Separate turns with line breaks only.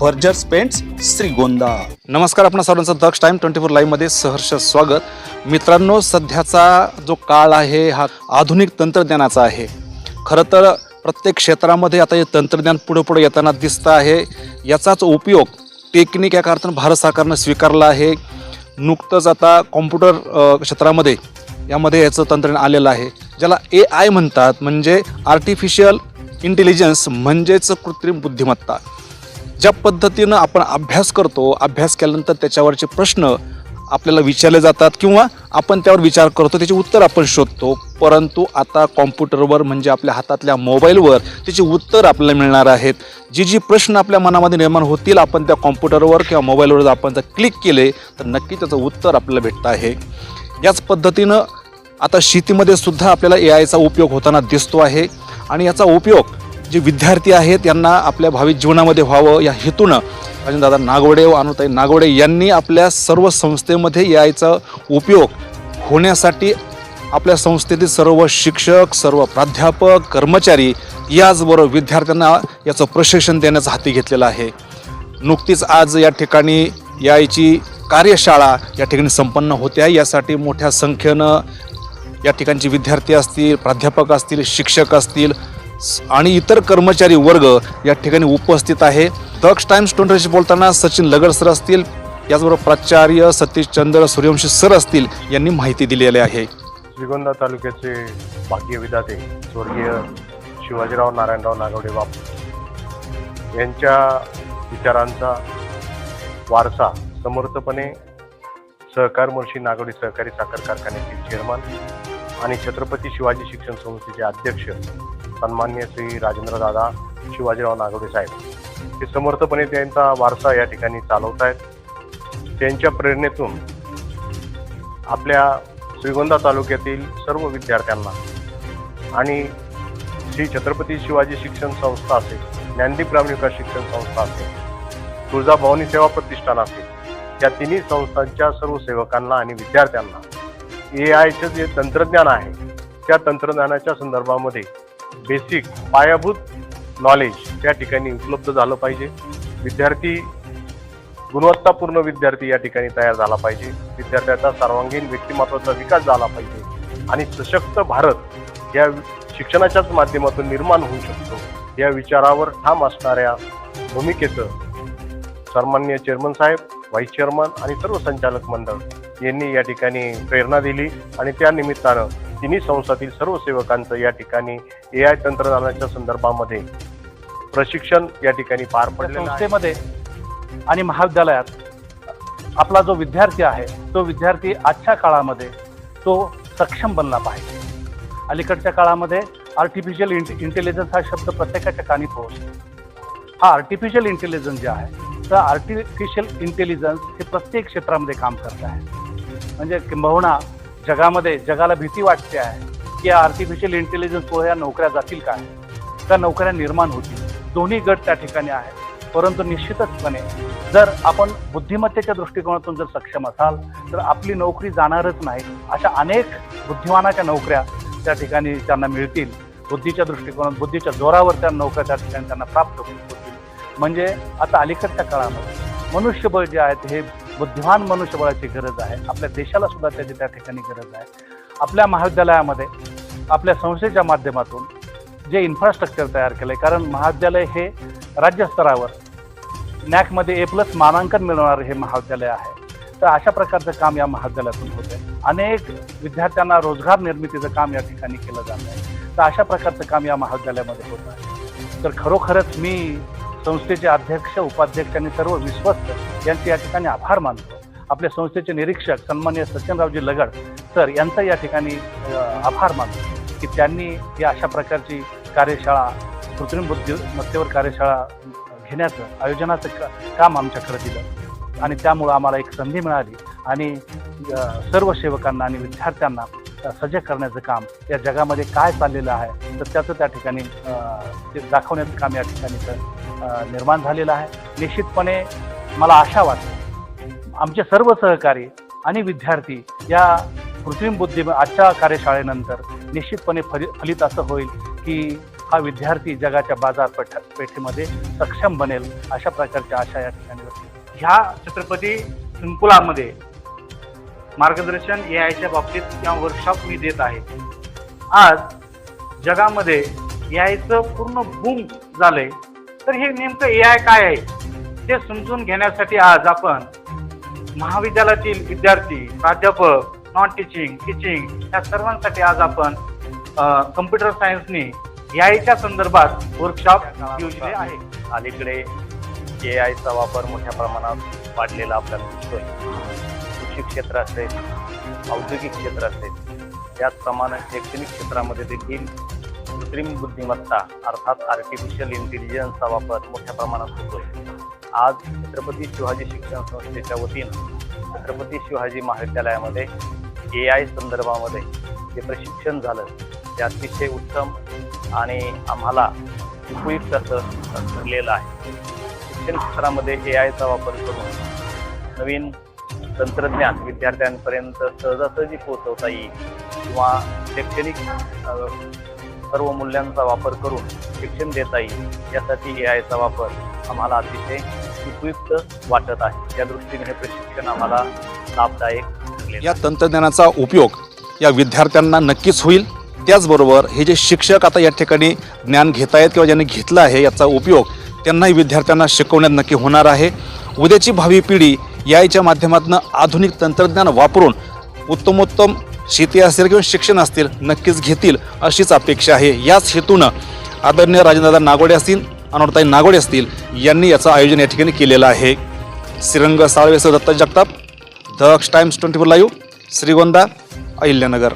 Buerger's paints Shrigonda नमस्कार आपण सर्वांचं दक्ष टाइम ट्वेंटी फोर लाईव्हमध्ये सहर्ष स्वागत. मित्रांनो सध्याचा जो काळ आहे हा आधुनिक तंत्रज्ञानाचा आहे. खरं तर प्रत्येक क्षेत्रामध्ये आता हे तंत्रज्ञान पुढे पुढे येताना दिसतं आहे. याचाच उपयोग टेक्निक या अर्थानं भारत सरकारनं स्वीकारला आहे. नुकतंच आता कॉम्प्युटर क्षेत्रामध्ये यामध्ये याचं तंत्रज्ञान आलेलं आहे. ज्याला ए आय म्हणतात म्हणजे आर्टिफिशियल इंटेलिजन्स म्हणजेच कृत्रिम बुद्धिमत्ता. ज्या पद्धतीनं आपण अभ्यास करतो अभ्यास केल्यानंतर त्याच्यावरचे प्रश्न आपल्याला विचारले जातात किंवा आपण त्यावर विचार करतो त्याचे उत्तर आपण शोधतो. परंतु आता कॉम्प्युटरवर म्हणजे आपल्या हातातल्या मोबाईलवर त्याची उत्तर आपल्याला मिळणार आहेत. जी जी प्रश्न आपल्या मनामध्ये निर्माण होतील आपण त्या कॉम्प्युटरवर किंवा मोबाईलवर जर आपण जर क्लिक केले तर नक्की त्याचं उत्तर आपल्याला भेटतं आहे. याच पद्धतीनं आता शेतीमध्ये सुद्धा आपल्याला ए आयचा उपयोग होताना दिसतो आहे. आणि याचा उपयोग जे विद्यार्थी आहेत यांना आपल्या भावी जीवनामध्ये व्हावं या हेतूनं दादा नागवडे व अनुताई नागवडे यांनी आपल्या सर्व संस्थेमध्ये ए उपयोग होण्यासाठी आपल्या संस्थेतील सर्व शिक्षक सर्व प्राध्यापक कर्मचारी याचबरोबर विद्यार्थ्यांना याचं प्रशिक्षण देण्याचं हाती घेतलेलं आहे. नुकतीच आज या ठिकाणी यायची कार्यशाळा या ठिकाणी संपन्न होत्या. यासाठी मोठ्या संख्येनं या ठिकाणचे विद्यार्थी असतील प्राध्यापक असतील शिक्षक असतील आणि इतर कर्मचारी वर्ग या ठिकाणी उपस्थित आहे. दक्ष टाइम्स ट्वेंटीशी बोलताना सचिन लगड सर असतील याचबरोबर प्राचार्य सतीश चंद्र सूर्यवंशी सर असतील यांनी माहिती दिलेली आहे.
श्रीगोंदा तालुक्याचे भाग्य विधाते स्वर्गीय शिवाजीराव नारायणराव नागवडे बापू यांच्या विचारांचा वारसा समर्थपणे सहकार मुळशी नागवडी सहकारी साखर कारखान्याचे चेअरमन आणि छत्रपती शिवाजी शिक्षण संस्थेचे अध्यक्ष सन्मान्य श्री राजेंद्रदादा शिवाजीराव नागवडे साहेब. हे समर्थपणे त्यांचा वारसा या ठिकाणी चालवत आहेत त्यांच्या प्रेरणेतून आपल्या श्रीगोंदा तालुक्यातील सर्व विद्यार्थ्यांना आणि श्री छत्रपती शिवाजी शिक्षण संस्था असेल ज्ञानदीप विकास शिक्षण संस्था असेल तुळजाभवानी सेवा प्रतिष्ठान असेल या तिन्ही संस्थांच्या सर्व सेवकांना आणि विद्यार्थ्यांना ए आयचं जे तंत्रज्ञान आहे त्या तंत्रज्ञानाच्या संदर्भामध्ये बेसिक पायाभूत नॉलेज त्या ठिकाणी उपलब्ध झालं पाहिजे. विद्यार्थी गुणवत्तापूर्ण विद्यार्थी या ठिकाणी तयार झाला पाहिजे. विद्यार्थ्याचा सर्वांगीण व्यक्तिमत्वाचा विकास झाला पाहिजे. आणि सशक्त भारत या शिक्षणाच्याच माध्यमातून निर्माण होऊ शकतो. या विचारावर ठाम असणाऱ्या भूमिकेचं सन्मान्य चेअरमन साहेब व्हाईस चेअरमन आणि सर्व संचालक मंडळ यांनी या ठिकाणी प्रेरणा दिली आणि त्या निमित्तानं तिन्ही संस्थातील सर्व सेवकांचं या ठिकाणी ए आय तंत्रज्ञानाच्या संदर्भामध्ये प्रशिक्षण या ठिकाणी पार आहे.
संस्थेमध्ये आणि महाविद्यालयात आपला जो विद्यार्थी आहे तो विद्यार्थी आजच्या काळामध्ये तो सक्षम बनला पाहिजे. अलीकडच्या काळामध्ये आर्टिफिशियल इंट इंटेलिजन्स हा शब्द प्रत्येकाच्या कानी पोहोचतो. हा आर्टिफिशियल इंटेलिजन्स जे आहे तर आर्टिफिशियल इंटेलिजन्स हे प्रत्येक क्षेत्रामध्ये काम करत आहे. म्हणजे किंबहुना जगामध्ये जगाला भीती वाटते आहे की आर्टिफिशियल इंटेलिजन्समुळे या नोकऱ्या जातील काय त्या नोकऱ्या निर्माण होतील. दोन्ही गट त्या ठिकाणी आहेत. परंतु निश्चितचपणे जर आपण बुद्धिमत्तेच्या दृष्टिकोनातून जर सक्षम असाल तर आपली नोकरी जाणारच नाही अशा अनेक बुद्धिमानाच्या नोकऱ्या त्या ठिकाणी त्यांना मिळतील. बुद्धीच्या दृष्टिकोनात बुद्धीच्या जोरावर त्या नोकऱ्या त्या ठिकाणी त्यांना प्राप्त होतील. म्हणजे आता अलीकडच्या काळामध्ये मनुष्यबळ जे आहेत हे बुद्धिमान मनुष्यबळाची गरज आहे. आपल्या देशाला सुद्धा त्याची त्या ठिकाणी गरज आहे. आपल्या महाविद्यालयामध्ये आपल्या संस्थेच्या माध्यमातून जे इन्फ्रास्ट्रक्चर तयार केलं आहे कारण महाविद्यालय हे राज्यस्तरावर नॅकमध्ये ए प्लस मानांकन मिळवणारं हे महाविद्यालय आहे. तर अशा प्रकारचं काम या महाविद्यालयातून होतं अनेक विद्यार्थ्यांना रोजगार निर्मितीचं काम या ठिकाणी केलं जात आहे तर अशा प्रकारचं काम या महाविद्यालयामध्ये होत आहे तर खरोखरच मी संस्थेचे अध्यक्ष उपाध्यक्ष आणि सर्व विश्वस्त यांचे या ठिकाणी आभार मानतो. आपल्या संस्थेचे निरीक्षक सन्मान्य सचिनरावजी लगड सर यांचा या ठिकाणी आभार मानतो की त्यांनी या अशा प्रकारची कार्यशाळा कृत्रिम बुद्धिमत्तेवर कार्यशाळा घेण्याचं आयोजनाचं काम आमच्याकडे दिलं आणि त्यामुळं आम्हाला एक संधी मिळाली आणि सर्व सेवकांना आणि विद्यार्थ्यांना सजग करण्याचं काम या जगामध्ये काय चाललेलं आहे तर त्याचं त्या ठिकाणी ते दाखवण्याचं काम या ठिकाणी निर्माण झालेला आहे. निश्चितपणे मला आशा वाटते. आमचे सर्व सहकारी आणि विद्यार्थी या कृत्रिम बुद्धी आजच्या कार्यशाळेनंतर निश्चितपणे फली फलित असं होईल की हा विद्यार्थी जगाच्या बाजारपेठ पेठेमध्ये सक्षम बनेल अशा प्रकारच्या आशा या ठिकाणी
ह्या छत्रपती संकुलामध्ये मार्गदर्शन ए आयच्या बाबतीत किंवा वर्कशॉप मी देत आहे. आज जगामध्ये ए आयचं पूर्ण बूम झालंय. तर हे नेमकं ए आय काय आहे? ते समजून घेण्यासाठी आज आपण महाविद्यालयातील विद्यार्थी प्राध्यापक नॉन टीचिंग टीचिंग या सर्वांसाठी आज आपण कम्प्युटर सायन्सनी ए आयच्या संदर्भात वर्कशॉप योजले आहे.
अलीकडे ए आयचा वापर मोठ्या प्रमाणात वाढलेला आपल्याला दिसतोय. कृषी क्षेत्र असेल औद्योगिक क्षेत्र असेल त्याचप्रमाणे शैक्षणिक क्षेत्रामध्ये देखील कृत्रिम बुद्धिमत्ता अर्थात आर्टिफिशियल इंटेलिजन्सचा वापर मोठ्या प्रमाणात होतोय. आज छत्रपती शिवाजी शिक्षण संस्थेच्या वतीनं छत्रपती शिवाजी महाविद्यालयामध्ये ए आय संदर्भामध्ये जे प्रशिक्षण झालं ते अतिशय उत्तम आणि आम्हाला उपयुक्त असं ठरलेलं आहे. शिक्षण क्षेत्रामध्ये ए आयचा वापर करून नवीन तंत्रज्ञान विद्यार्थ्यांपर्यंत सहजासहजी पोहोचवता येईल किंवा शैक्षणिक सर्व मूल्यांचा वापर करून शिक्षण देता येईल. यासाठी ए आयचा वापर आम्हाला अतिशय उपयुक्त वाटत आहे. त्या दृष्टीने हे प्रशिक्षण आम्हाला लाभदायक
या तंत्रज्ञानाचा उपयोग या विद्यार्थ्यांना नक्कीच होईल. त्याचबरोबर हे जे शिक्षक आता या ठिकाणी ज्ञान घेत आहेत किंवा ज्यांनी घेतलं आहे याचा उपयोग त्यांनाही विद्यार्थ्यांना शिकवण्यात नक्की होणार आहे. उद्याची भावी पिढी याच्या माध्यमातून आधुनिक तंत्रज्ञान वापरून उत्तमोत्तम शेती असेल किंवा शिक्षण असतील नक्कीच घेतील अशीच अपेक्षा आहे. याच हेतूनं आदरणीय राजेंद्रदा नागोडे असतील अनोडताई नागोडे असतील यांनी याचं आयोजन या ठिकाणी केलेलं आहे. Shrirang साळवेसह Datta Jagtap the times twenty four live Shrigonda Ahilyanagar.